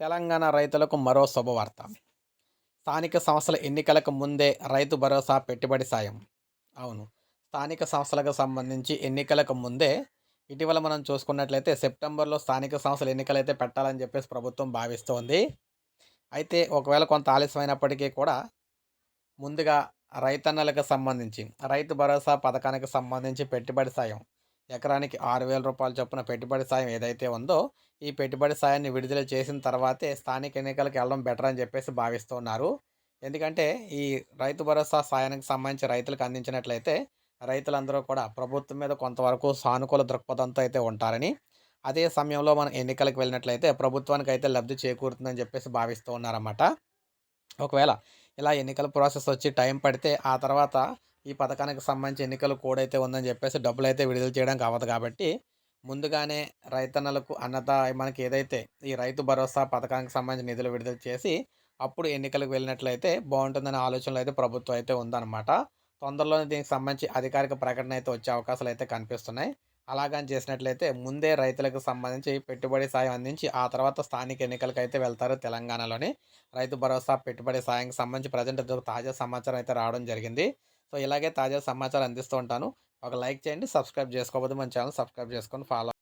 తెలంగాణ రైతులకు మరో శుభవార్త. స్థానిక సంస్థల ఎన్నికలకు ముందే రైతు భరోసా పెట్టుబడి సాయం. అవును. స్థానిక సంస్థలకు సంబంధించి ఎన్నికలకు ముందే ఇటీవల మనం చూసుకున్నట్లయితే సెప్టెంబర్లో స్థానిక సంస్థల ఎన్నికలైతే పెట్టాలని చెప్పేసి ప్రభుత్వం భావిస్తోంది. అయితే ఒకవేళ కొంత ఆలస్యమైనప్పటికీ కూడా ముందుగా రైతన్నలకు సంబంధించి రైతు భరోసా పథకానికి సంబంధించి పెట్టుబడి సాయం. ఎకరానికి ఆరు వేల రూపాయల చొప్పున పెట్టుబడి సాయం ఏదైతే ఉందో ఈ పెట్టుబడి సాయాన్ని విడుదల చేసిన తర్వాతే స్థానిక ఎన్నికలకు వెళ్ళడం బెటర్ అని చెప్పేసి భావిస్తున్నారు ఎందుకంటే ఈ రైతు భరోసా సాయానికి సంబంధించి రైతులకు అందించినట్లయితే రైతులందరూ కూడా ప్రభుత్వం మీద కొంతవరకు సానుకూల దృక్పథంతో అయితే ఉంటారని అదే సమయంలో మనం ఎన్నికలకు వెళ్ళినట్లయితే ప్రభుత్వానికి అయితే లబ్ధి చేకూరుతుందని చెప్పేసి భావిస్తూ ఉన్నారన్నమాట. ఒకవేళ ఇలా ఎన్నికల ప్రాసెస్ వచ్చి టైం పడితే ఆ తర్వాత ఈ పథకానికి సంబంధించి ఎన్నికలు కోడ్ అయితే ఉందని చెప్పేసి డబ్బులు అయితే విడుదల చేయడానికి అవ్వదు కాబట్టి ముందుగానే రైతన్నలకు అన్నత మనకి ఏదైతే ఈ రైతు భరోసా పథకానికి సంబంధించి నిధులు విడుదల చేసి అప్పుడు ఎన్నికలకు వెళ్ళినట్లయితే బాగుంటుందనే ఆలోచనలు అయితే ప్రభుత్వం అయితే ఉందన్నమాట. తొందరలోనే దీనికి సంబంధించి అధికారిక ప్రకటన అయితే వచ్చే అవకాశాలు అయితే కనిపిస్తున్నాయి. అలాగని చేసినట్లయితే ముందే రైతులకు సంబంధించి పెట్టుబడి సాయం అందించి ఆ తర్వాత స్థానిక ఎన్నికలకు అయితే వెళ్తారు తెలంగాణలోని. రైతు భరోసా పెట్టుబడి సాయంకి సంబంధించి ప్రజెంట్ తాజా సమాచారం అయితే రావడం జరిగింది. సో ఇలాగే తాజా సమాచారం అందిస్తూ ఉంటాను. ఒక లైక్ చేయండి సబ్స్క్రైబ్ చేసుకోకపోతే మన ఛానల్ సబ్స్క్రైబ్ చేసుకొని ఫాలో